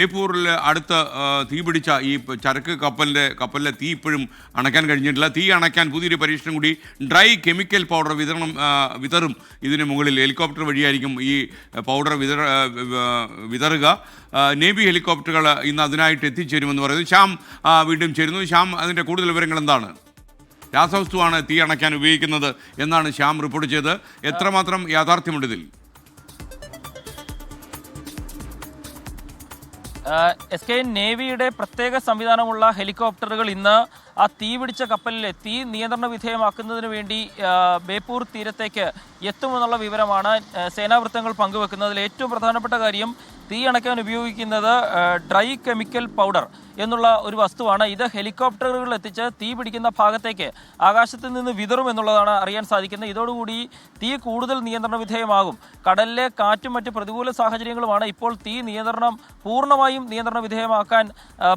ജയ്പൂരിൽ അടുത്ത് തീപിടിച്ച ഈ ചരക്ക് കപ്പലിന്റെ കപ്പലിലെ തീ ഇപ്പോഴും അണയ്ക്കാൻ കഴിഞ്ഞിട്ടില്ല. തീ അണയ്ക്കാൻ പുതിയൊരു പരീക്ഷണം കൂടി ഡ്രൈ കെമിക്കൽ പൗഡർ വിതരണം വിതറും. ഇതിന് മുകളിൽ ഹെലികോപ്റ്റർ വഴിയായിരിക്കും ഈ പൗഡർ വിതറ വിതറുക. നേവി ഹെലികോപ്റ്ററുകൾ ഇന്ന് അതിനായിട്ട് എത്തിച്ചേരുമെന്ന് പറയുന്നു. ശ്യാം വീണ്ടും ചേരുന്നു. ശ്യാം അതിന്റെ കൂടുതൽ വിവരങ്ങൾ എന്താണ്? രാസവസ്തുവാണ് തീ അണയ്ക്കാൻ ഉപയോഗിക്കുന്നത് എന്നാണ് ശ്യാം റിപ്പോർട്ട് ചെയ്തത്. എത്രമാത്രം യാഥാർത്ഥ്യമുണ്ട് ഇതിൽ? എസ് കെ നേവിയുടെ പ്രത്യേക സംവിധാനമുള്ള ഹെലികോപ്റ്ററുകൾ ഇന്ന് ആ തീ പിടിച്ച കപ്പലിലെ തീ നിയന്ത്രണ വിധേയമാക്കുന്നതിന് വേണ്ടി ബേപ്പൂർ തീരത്തേക്ക് എത്തുമെന്നുള്ള വിവരമാണ് സേനാവൃത്തങ്ങൾ പങ്കുവെക്കുന്നത്. അതിൽ ഏറ്റവും പ്രധാനപ്പെട്ട കാര്യം തീ അണയ്ക്കാൻ ഉപയോഗിക്കുന്നത് ഡ്രൈ കെമിക്കൽ പൗഡർ. എന്നുള്ള ഒരു വസ്തുവാണ്. ഇത് ഹെലികോപ്റ്ററുകൾ എത്തിച്ച് തീ പിടിക്കുന്ന ഭാഗത്തേക്ക് ആകാശത്ത് നിന്ന് വിതറും എന്നുള്ളതാണ് അറിയാൻ സാധിക്കുന്നത്. ഇതോടുകൂടി തീ കൂടുതൽ നിയന്ത്രണ വിധേയമാകും. കടലിലെ കാറ്റും മറ്റ് പ്രതികൂല സാഹചര്യങ്ങളുമാണ് ഇപ്പോൾ തീ നിയന്ത്രണം പൂർണമായും നിയന്ത്രണ വിധേയമാക്കാൻ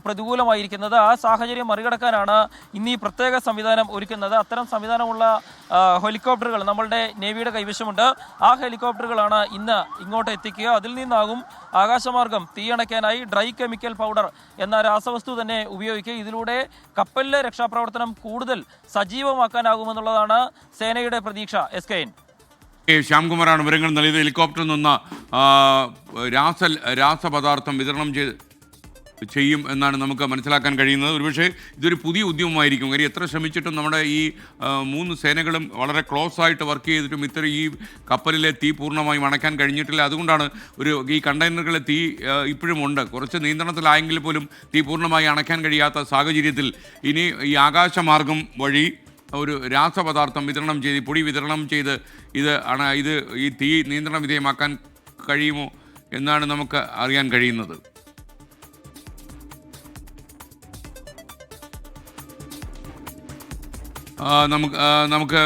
പ്രതികൂലമായിരിക്കുന്നത്. ആ സാഹചര്യം മറികടക്കാനാണ് ഇന്ന് ഈ പ്രത്യേക സംവിധാനം ഒരുക്കുന്നത്. അത്തരം സംവിധാനമുള്ള ഹെലികോപ്റ്ററുകൾ നമ്മളുടെ നേവിയുടെ കൈവശമുണ്ട്. ആ ഹെലികോപ്റ്ററുകളാണ് ഇന്ന് ഇങ്ങോട്ട് എത്തിക്കുക. അതിൽ നിന്നാകും ആകാശമാർഗം തീയണയ്ക്കാനായി ഡ്രൈ കെമിക്കൽ പൗഡർ എന്ന രാസവസ്തു തന്നെ ഉപയോഗിക്കുക. ഇതിലൂടെ കപ്പലിലെ രക്ഷാപ്രവർത്തനം കൂടുതൽ സജീവമാക്കാനാകുമെന്നുള്ളതാണ് സേനയുടെ പ്രതീക്ഷ. S K N. ശ്യാംകുമാറാണ് വിവരങ്ങൾ നൽകിയത്. ഹെലികോപ്റ്ററിൽ നിന്ന് രാസ രാസപദാർത്ഥം വിതരണം ചെയ്ത് ചെയ്യും എന്നാണ് നമുക്ക് മനസ്സിലാക്കാൻ കഴിയുന്നത്. ഒരുപക്ഷെ ഇതൊരു പുതിയ ഉദ്യമമായിരിക്കും. കാര്യം എത്ര ശ്രമിച്ചിട്ടും നമ്മുടെ ഈ മൂന്ന് സേനകളും വളരെ ക്ലോസ് ആയിട്ട് വർക്ക് ചെയ്തിട്ടും ഇത്ര ഈ കപ്പലിലെ തീ പൂർണമായും അണയ്ക്കാൻ കഴിഞ്ഞിട്ടില്ല. അതുകൊണ്ടാണ് ഒരു ഈ കണ്ടെയ്നറുകളെ തീ ഇപ്പോഴും ഉണ്ട്. കുറച്ച് നിയന്ത്രണത്തിലായെങ്കിൽ പോലും തീ പൂർണമായി അണയ്ക്കാൻ കഴിയാത്ത സാഹചര്യത്തിൽ ഇനി ഈ ആകാശമാർഗം വഴി ഒരു രാസപദാർത്ഥം വിതരണം ചെയ്ത് പൊടി വിതരണം ചെയ്ത് ഇത് ഇത് ഈ തീ നിയന്ത്രണ വിധേയമാക്കാൻ കഴിയുമോ എന്നാണ് നമുക്ക് അറിയാൻ കഴിയുന്നത്. നമുക്ക് നമുക്ക്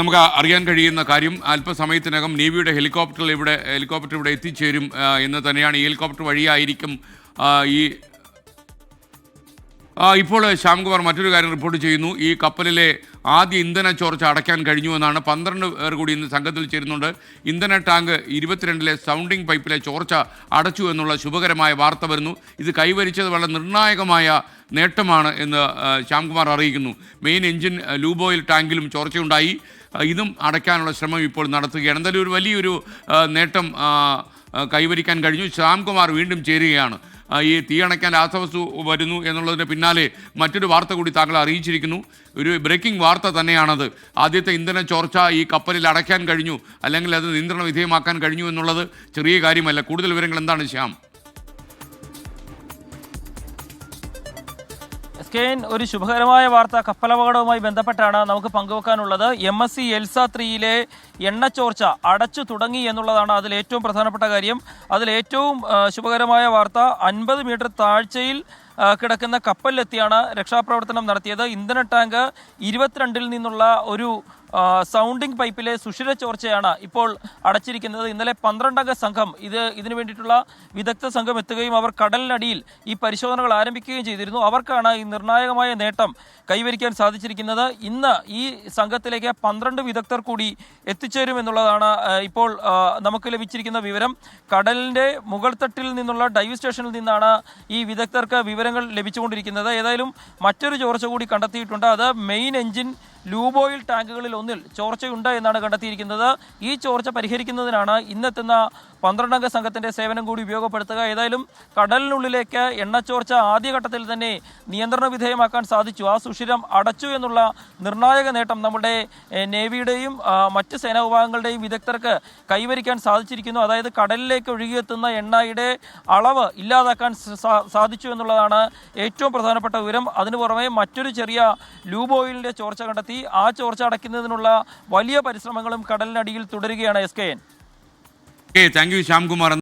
നമുക്ക് അറിയാൻ കഴിയുന്ന കാര്യം അല്പസമയത്തിനകം നേവിയുടെ ഹെലികോപ്റ്ററിൽ ഇവിടെ ഹെലികോപ്റ്റർ ഇവിടെ എത്തിച്ചേരും. എന്ന് തന്നെയാണ് ഈ ഹെലികോപ്റ്റർ വഴിയായിരിക്കും ഈ ഇപ്പോൾ ശ്യാംകുമാർ മറ്റൊരു കാര്യം റിപ്പോർട്ട് ചെയ്യുന്നു. ഈ കപ്പലിലെ ആദ്യ ഇന്ധന ചോർച്ച അടയ്ക്കാൻ കഴിഞ്ഞുവെന്നാണ് പന്ത്രണ്ട് പേർ കൂടി ഇന്ന് സംഘത്തിൽ ചേരുന്നുണ്ട്. ഇന്ധന ടാങ്ക് ഇരുപത്തിരണ്ടിലെ സൗണ്ടിംഗ് പൈപ്പിലെ ചോർച്ച അടച്ചു എന്നുള്ള ശുഭകരമായ വാർത്ത വരുന്നു. ഇത് കൈവരിച്ചത് വളരെ നിർണായകമായ നേട്ടമാണ് എന്ന് ശ്യാംകുമാർ അറിയിക്കുന്നു. മെയിൻ എഞ്ചിൻ ലൂബോയിൽ ടാങ്കിലും ചോർച്ചയുണ്ടായി. ഇതും അടയ്ക്കാനുള്ള ശ്രമം ഇപ്പോൾ നടത്തുകയാണ്. എന്തായാലും ഒരു വലിയൊരു നേട്ടം കൈവരിക്കാൻ കഴിഞ്ഞു. ശ്യാംകുമാർ വീണ്ടും ചേരുകയാണ്. ഈ തീയണയ്ക്കാൻ രാസവസ്തു വരുന്നു എന്നുള്ളതിന് പിന്നാലെ മറ്റൊരു വാർത്ത കൂടി താങ്കൾ അറിയിച്ചിരിക്കുന്നു. ഒരു ബ്രേക്കിംഗ് വാർത്ത തന്നെയാണത്. ആദ്യത്തെ ഇന്ധന ചോർച്ച ഈ കപ്പലിൽ അടയ്ക്കാൻ കഴിഞ്ഞു. അല്ലെങ്കിൽ അത് നിയന്ത്രണ വിധേയമാക്കാൻ കഴിഞ്ഞു എന്നുള്ളത് ചെറിയ കാര്യമല്ല. കൂടുതൽ വിവരങ്ങൾ എന്താണ് ശ്യാം? എസ് കെ ഒരു ശുഭകരമായ വാർത്ത. കപ്പലപകടവുമായി ബന്ധപ്പെട്ടാണ് നമുക്ക് പങ്കുവെക്കാനുള്ളത്. എം എസ് സി എൽസ ത്രീയിലെ എണ്ണച്ചോർച്ച അടച്ചു തുടങ്ങി എന്നുള്ളതാണ് അതിൽ ഏറ്റവും പ്രധാനപ്പെട്ട കാര്യം. അതിൽ ഏറ്റവും ശുഭകരമായ വാർത്ത. അൻപത് മീറ്റർ താഴ്ചയിൽ കിടക്കുന്ന കപ്പലിലെത്തിയാണ് രക്ഷാപ്രവർത്തനം നടത്തിയത്. ഇന്ധന ടാങ്ക് ഇരുപത്തിരണ്ടിൽ നിന്നുള്ള ഒരു സൗണ്ടിംഗ് പൈപ്പിലെ സുഷിര ചോർച്ചയാണ് ഇപ്പോൾ അടച്ചിരിക്കുന്നത്. ഇന്നലെ പന്ത്രണ്ടംഗ സംഘം ഇത് ഇതിനു വേണ്ടിയിട്ടുള്ള വിദഗ്ധ സംഘം എത്തുകയും അവർ കടലിനടിയിൽ ഈ പരിശോധനകൾ ആരംഭിക്കുകയും ചെയ്തിരുന്നു. അവർക്കാണ് ഈ നിർണായകമായ നേട്ടം കൈവരിക്കാൻ സാധിച്ചിരിക്കുന്നത്. ഇന്ന് ഈ സംഘത്തിലേക്ക് പന്ത്രണ്ട് വിദഗ്ധർ കൂടി എത്തിച്ചേരുമെന്നുള്ളതാണ് ഇപ്പോൾ നമുക്ക് ലഭിച്ചിരിക്കുന്ന വിവരം. കടലിന്റെ മുകൾ തട്ടിൽ നിന്നുള്ള ഡൈവ് സ്റ്റേഷനിൽ നിന്നാണ് ഈ വിദഗ്ധർക്ക് വിവരങ്ങൾ ലഭിച്ചുകൊണ്ടിരിക്കുന്നത്. ഏതായാലും മറ്റൊരു ചോർച്ച കൂടി കണ്ടെത്തിയിട്ടുണ്ട്. അത് മെയിൻ എഞ്ചിൻ ലൂബോയിൽ ടാങ്കുകളിൽ ഒന്നിൽ ചോർച്ചയുണ്ട് എന്നാണ് കണ്ടെത്തിയിരിക്കുന്നത്. ഈ ചോർച്ച പരിഹരിക്കുന്നതിനാണ് ഇന്നെത്തുന്ന പന്ത്രണ്ടംഗ സംഘത്തിന്റെ സേവനം കൂടി ഉപയോഗപ്പെടുത്തുക. ഏതായാലും കടലിനുള്ളിലേക്ക് എണ്ണച്ചോർച്ച ആദ്യഘട്ടത്തിൽ തന്നെ നിയന്ത്രണ വിധേയമാക്കാൻ സാധിച്ചു. ആ സുഷിരം അടച്ചു എന്നുള്ള നിർണായക നേട്ടം നമ്മുടെ നേവിയുടെയും മറ്റ് സേനാ വിഭാഗങ്ങളുടെയും വിദഗ്ധർക്ക് കൈവരിക്കാൻ സാധിച്ചിരിക്കുന്നു. അതായത് കടലിലേക്ക് ഒഴുകിയെത്തുന്ന എണ്ണയുടെ അളവ് ഇല്ലാതാക്കാൻ സാധിച്ചു എന്നുള്ളതാണ് ഏറ്റവും പ്രധാനപ്പെട്ട വിവരം. അതിനു പുറമെ മറ്റൊരു ചെറിയ ലൂബ് ഓയിലിന്റെ ചോർച്ച കണ്ടെത്തി ആ ചോർച്ച അടയ്ക്കുന്നതിനുള്ള വലിയ പരിശ്രമങ്ങളും കടലിനടിയിൽ തുടരുകയാണ് S K N. Thank you Shyamkumar.